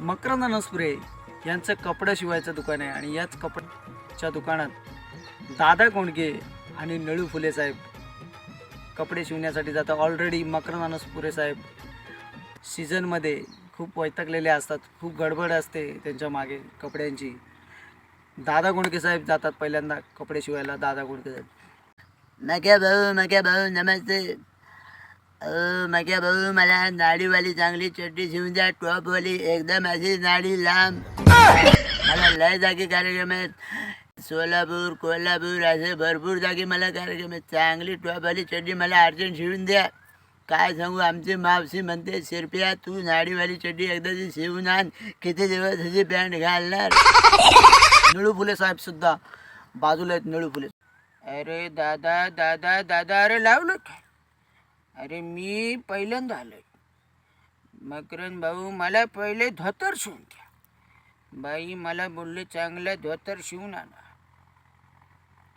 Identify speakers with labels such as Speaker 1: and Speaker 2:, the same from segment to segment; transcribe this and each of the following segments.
Speaker 1: मकरंद नसपुरे यांचं कपडं शिवायचं दुकान आहे आणि याच कपड्याच्या दुकानात दादा कोंडके आणि नळू फुले साहेब कपडे शिवण्यासाठी जातात. ऑलरेडी मकरंद नसपुरे साहेब सीझनमध्ये खूप वैतकलेले असतात. खूप गडबड असते त्यांच्या मागे कपड्यांची. दादा गोंडके साहेब जातात पहिल्यांदा कपडे शिवायला. दादा गोंडके साहेब.
Speaker 2: नक्या भाऊ नक्या भाऊ नमस्ते. अहो भाऊ मला नाडीवाली चांगली चड्डी शिवून द्या टॉपवाली एकदम अशी नाडी लांब. मला लय जागी कार्यक्रम आहेत सोलापूर कोल्हापूर असे भरपूर जागी मला कार्यक्रम आहेत चांगली टॉपवाली चड्डी मला अर्जंट शिवून द्या. काय सांगू आमची मावशी म्हणते शिरप्या तू नाडीवाली चड्डी एकदाची शिवून आण किती दिवस ह्याची पॅन्ट घालणार.
Speaker 1: निळू फुले साहेब सुद्धा बाजूला आहेत निळू फुले.
Speaker 3: अरे दादा दादा दादा अरे लावलं. काय अरे मी पहिल्यांदा आलोय. मकरन भाऊ मला पहिले धोतर शिवून द्या. बाई मला बोलले चांगलं धोतर शिवून आणा.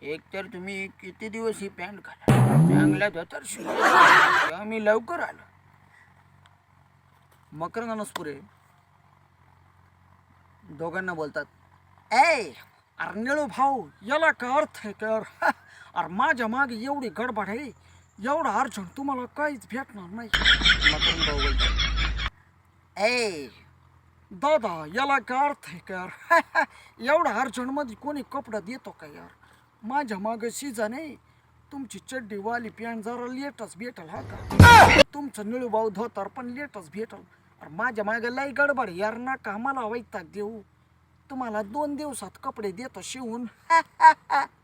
Speaker 3: एक तर तुम्ही किती दिवस ही पॅन्ट घाला. चांगला धोतर शिवून तेव्हा मी लवकर आलो.
Speaker 1: मकरंद नसपुरे दोघांना बोलतात
Speaker 3: ए
Speaker 1: अरे भाऊ याला का अर्थ आहे कर? अरे माझ्या मागे एवढी गडबड आहे एवढा अर्जंट तुम्हाला काहीच भेटणार नाही. मकरंद भाऊ
Speaker 3: ए.
Speaker 1: दादा याला काय अर्थ आहे कर एवढा अर्जंटमध्ये कोणी कपडा देतो का यार? माझ्या मागे सीझन आहे. तुमची चड्डी वाली पॅन्ट जरा लेटच भेटल हा का? तुमचं निळू भाऊ धोतर पण लेटच भेटल. अरे माझ्या मागे लई गडबड यार नका मला वैताग देऊ. तुम्हाला दोन दिवसात कपडे देतो शिवून.